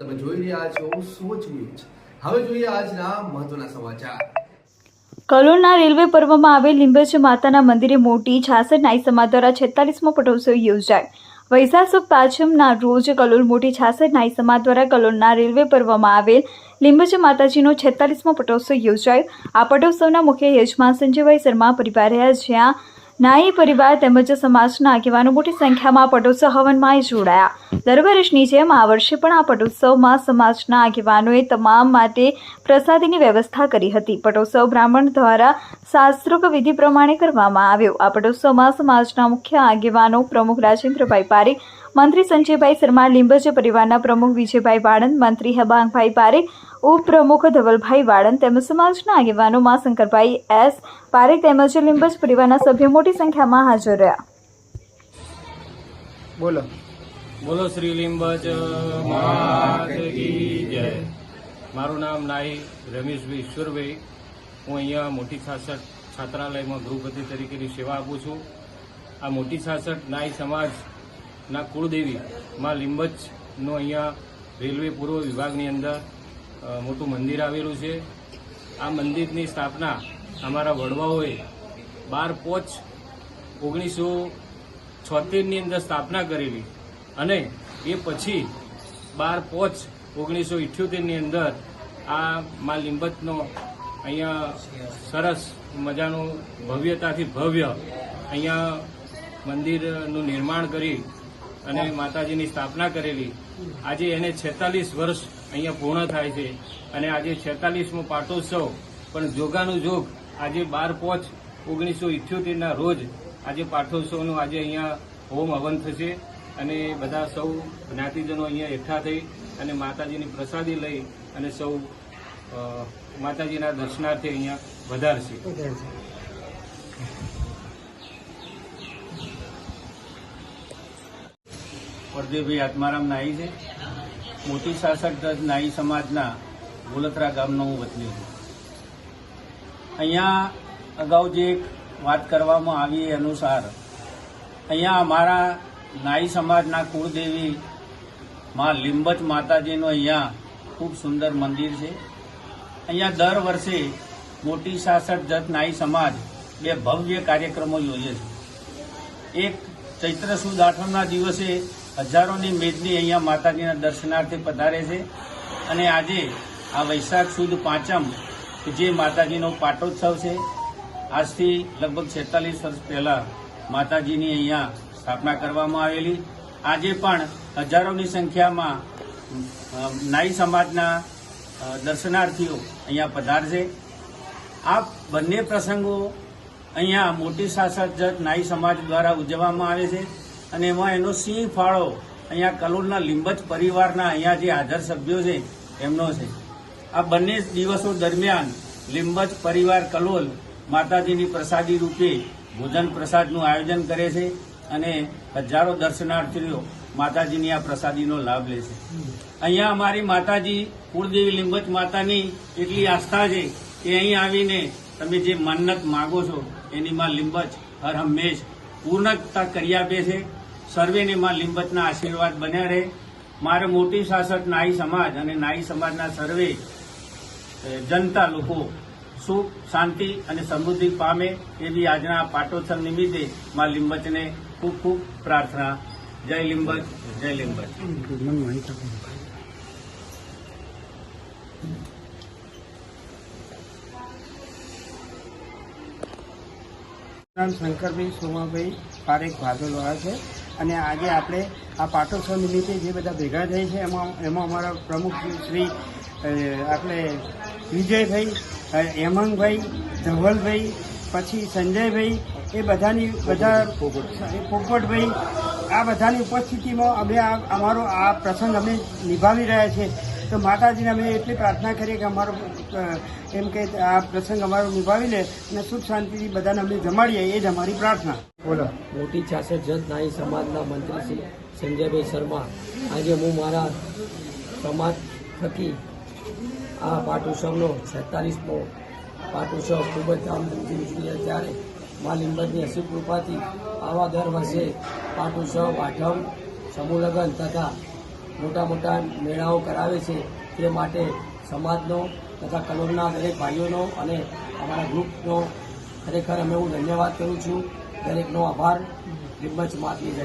તમે જોઈ રહ્યા છો સોચ ન્યૂઝ. હવે જોઈએ આજના મહત્વના સમાચાર. કલોલના રેલવે પર્વમાં આવેલ લિંબજ માતાના મંદિરે મોટી છાસઠ નાઈ સમાજ દ્વારા છેતાલીસમો પટોત્સવ યોજાય. વૈશાખ પાંચમના રોજ કલોલ મોટી છાસઠ નાઈ સમાજ દ્વારા કલોલના રેલવે પર્વમાં આવેલ લિંબજ માતાજીનો છેતાલીસમો પટોત્સવ યોજાયો. આ પટોત્સવના મુખ્ય યજમાન સંજયભાઈ શર્મા પરિવાર રહ્યા જ્યાં નાઈ પરિવાર તેમજ સમાજના આગેવાનો મોટી સંખ્યામાં પટોત્સવ હવનમાં જોડાયા. દર વર્ષની જેમ આ વર્ષે પણ આ પટોત્સવમાં સમાજના આગેવાનોએ તમામ માટે પ્રસાદીની વ્યવસ્થા કરી હતી. પટોત્સવ બ્રાહ્મણ દ્વારા શાસ્ત્રોક વિધિ પ્રમાણે કરવામાં આવ્યો. આ પટોત્સવમાં સમાજના મુખ્ય આગેવાનો પ્રમુખ રાજેન્દ્રભાઈ પારેખ મંત્રી સંજયભાઈ શર્મા લીંબજ પરિવારના પ્રમુખ વિજયભાઈ વાળંદ મંત્રી હબાંગભાઈ પારેખ ઉપપ્રમુખ ધવલભાઈ વાળંદ તેમજ સમાજના આગેવાનો શંકરભાઈ એસ પારેખ તેમજ લીંબજ પરિવારના સભ્યો મોટી સંખ્યામાં હાજર રહ્યા. બોલો. બોલો શ્રી લીંબજ જય. મારું નામ નાઈ રમેશભાઈ ઈશ્વરભાઈ. હું અહીંયા મોટી છાસઠ છાત્રાલયમાં ગૃહપતિ તરીકેની સેવા આપું છું. આ મોટી છાસઠ નાઈ સમાજના કુળદેવી. માં લીંબજનું અહીંયા રેલવે પૂર્વ વિભાગની અંદર મોટું મંદિર આવેલું છે. આ મંદિરની સ્થાપના અમારા વડવાઓએ બાર પોચ ઓગણીસો છોતેરની અંદર સ્થાપના કરેલી. અને એ પછી બાર પોચ ઓગણીસો ઇઠ્યોતેરની અંદર આ મા લીંબતનો અહીંયા સરસ મજાનું ભવ્યતાથી ભવ્ય અહીંયા મંદિરનું નિર્માણ કરી અને માતાજીની સ્થાપના કરેલી. આજે એને છેતાલીસ વર્ષ અહીંયા પૂર્ણ થાય છે અને આજે છેતાલીસમો પાટોત્સવ. પણ જોગાનું જોગ આજે બાર પોચ ઓગણીસો ઇઠ્યોતેરના રોજ આજે પાઠોત્સવનું આજે અહીંયા હોમ હવન થશે અને બધા સૌ જ્ઞાતિજનો અહીંયા એકઠા થઈ અને માતાજીની પ્રસાદી લઈ અને સૌ માતાજીના દર્શનાર્થે અહીંયા વધારશે. પરદેવભાઈ આત્મારામ નાઈ છે. મોટી સાસઠ દસ નાઈ સમાજના ગોલતરા ગામનો હું વતની છું. અહીંયા અગાઉ જે વાત કરવામાં આવી એ અનુસાર અહીંયા અમારા નાઈ સમાજના કુળદેવી માં લીંબચ માતાજીનું અહીંયા ખૂબ સુંદર મંદિર છે. અહીંયા દર વર્ષે મોટી સાસઠ જત નાઈ સમાજ બે ભવ્ય કાર્યક્રમો યોજે છે. એક ચૈત્ર સુદ આઠમના દિવસે હજારોની મેદની અહીંયા માતાજીના દર્શનાર્થે પધારે છે. અને આજે આ વૈશાખ સુદ પાંચમ જે માતાજીનો પાટોત્સવ છે, આજથી લગભગ છેતાલીસ વર્ષ પહેલા માતાજીની અહીંયા સ્થાપના કરવામાં આવેલી. આજે પણ હજારોની સંખ્યામાં નાઈ સમાજના દર્શનાર્થીઓ અહીંયા પધારશે. આ બંને પ્રસંગો અહીંયા મોટી શાસક જત નાઈ સમાજ દ્વારા ઉજવવામાં આવે છે. અને એમાં એનો સિંહ ફાળો. અહીંયા કલોલના લીંબજ પરિવારના અહીંયા જે હાજર સભ્યો છે, એમનો છે. આ બંને દિવસો દરમિયાન લીંબજ પરિવાર કલોલ માતાજીની પ્રસાદી રૂપે ભોજન પ્રસાદનું આયોજન કરે છે અને હજારો દર્શનાર્થીઓ માતાજીની આ પ્રસાદીનો લાભ લે છે. અહીંયા અમારી માતાજી કુળદેવી લીંબજ માતાની એટલી આસ્થા છે કે અહીં આવીને તમે જે મન્નત માગો છો, એની માં લીંબજ હર હંમેશ પૂર્ણતા કરી આપે છે. સર્વેને માં લીંબજના આશીર્વાદ બન્યા રહે. મારે મોટી શાસક નાઈ સમાજ અને નાઈ સમાજના સર્વે જનતા લોકો સુખ, શાંતિ અને સમૃદ્ધિ પામે એવી આજના પાટોત્સવ નિમિત્તે માં લીંબચને ખૂબ ખૂબ પ્રાર્થના. જય લીંબચ જય લીંબચ નામ શંકરભાઈ સોમાભાઈ પારેખ ભાદલવાળા છે. અને આજે આપણે આ પાટોત્સવ નિમિત્તે જે બધા ભેગા થઈ છે, એમાં એમાં અમારા પ્રમુખ શ્રી આપણે વિજયભાઈ હેમંગભાઈ ધવલભાઈ, પછી સંજયભાઈ, એ બધાની બધા પોપટભાઈ, આ બધાની ઉપસ્થિતિમાં અમે આ અમારો આ પ્રસંગ અમે નિભાવી રહ્યા છીએ. તો માતાજીને અમે એટલી પ્રાર્થના કરીએ કે અમારો એમ કે આ પ્રસંગ અમારો નિભાવી લે અને સુખ શાંતિથી બધાને અમે જમાડીએ એ જ અમારી પ્રાર્થના. બોલો. મોટી છાસઠ જત નાઈ સમાજના મંત્રી શ્રી સંજયભાઈ શર્મા. આજે હું મારા સમાજ થકી આ પાટ ઉત્સવનો છેતાલીસમો પાઠ ઉત્સવ ખૂબ જ ધામધૂમથી ઉજવીએ ત્યારે મા લીંબજની અસીમ કૃપાથી આવા દર વર્ષે પાઠ ઉત્સવ આઠમ સમૂહ લગ્ન તથા મોટા મોટા મેળાઓ કરાવે છે તે માટે સમાજનો તથા કલોલના દરેક ભાઈઓનો અને અમારા ગ્રુપનો ખરેખર અમે હું ધન્યવાદ કરું છું. દરેકનો આભાર. હિંમત માતની જય